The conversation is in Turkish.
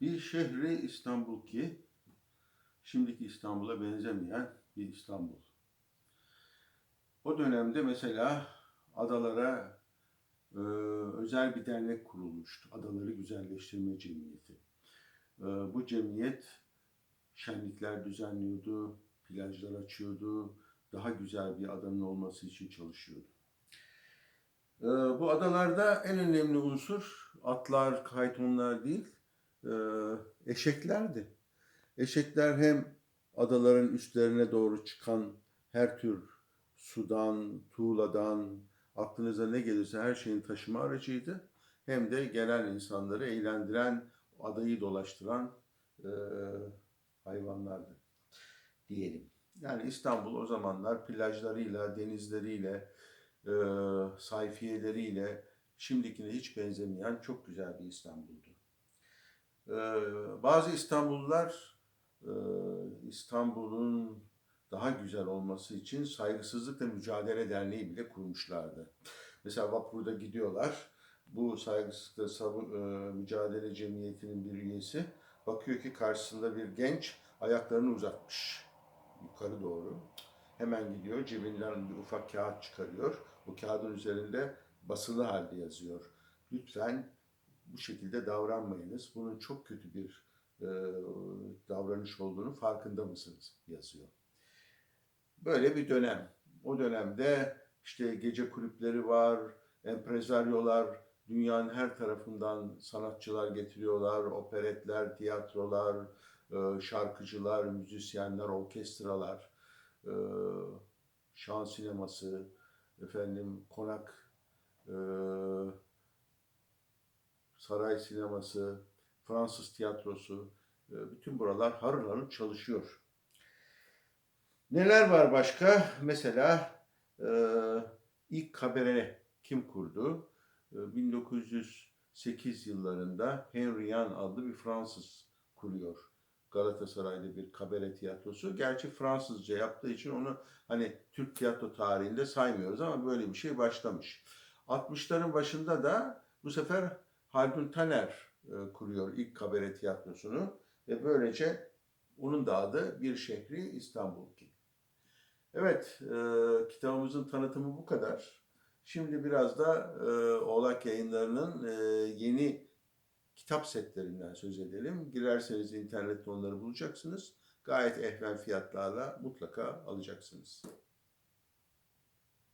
Bir şehri İstanbul ki şimdiki İstanbul'a benzemeyen bir İstanbul. O dönemde mesela adalara e, özel bir dernek kurulmuştu. Adaları Güzelleştirme Cemiyeti. E, bu cemiyet şenlikler düzenliyordu, plajlar açıyordu, daha güzel bir adanın olması için çalışıyordu. E, bu adalarda en önemli unsur atlar, kaytonlar değil, e, eşeklerdi. Eşekler hem adaların üstlerine doğru çıkan her tür sudan, tuğladan, aklınıza ne gelirse her şeyin taşıma aracıydı. Hem de gelen insanları eğlendiren, adayı dolaştıran e, hayvanlardı diyelim. Yani İstanbul o zamanlar plajlarıyla, denizleriyle, e, sayfiyeleriyle şimdikine hiç benzemeyen çok güzel bir İstanbul'du. E, bazı İstanbullular e, İstanbul'un daha güzel olması için Saygısızlıkla Mücadele Derneği bile kurmuşlardı. Mesela vapurda gidiyorlar. Bu Saygısızlıkla Sabır, e, Mücadele Cemiyeti'nin bir üyesi bakıyor ki karşısında bir genç ayaklarını uzatmış yukarı doğru. Hemen gidiyor cebinden bir ufak kağıt çıkarıyor. Bu kağıdın üzerinde basılı halde yazıyor. Lütfen bu şekilde davranmayınız. Bunun çok kötü bir e, davranış olduğunu farkında mısınız yazıyor. Böyle bir dönem. O dönemde işte gece kulüpleri var, emprezaryolar, dünyanın her tarafından sanatçılar getiriyorlar, operetler, tiyatrolar, e, şarkıcılar, müzisyenler, orkestralar, e, şan sineması, efendim konak, e, saray sineması, Fransız tiyatrosu, e, bütün buralar harıl harıl çalışıyor. Neler var başka? Mesela e, ilk kabare kim kurdu? E, 1908 yıllarında Henry Yan adlı bir Fransız kuruyor. Galatasaray'da bir kabare tiyatrosu. Gerçi Fransızca yaptığı için onu hani Türk tiyatro tarihinde saymıyoruz ama böyle bir şey başlamış. 60'ların başında da bu sefer Haldun Taner e, kuruyor ilk kabare tiyatrosunu ve böylece onun da adı Bir Şehri İstanbul ki. Evet, e, kitabımızın tanıtımı bu kadar. Şimdi biraz da e, Oğlak Yayınları'nın e, yeni kitap setlerinden söz edelim. Girerseniz internette onları bulacaksınız. Gayet ehven fiyatlarla mutlaka alacaksınız.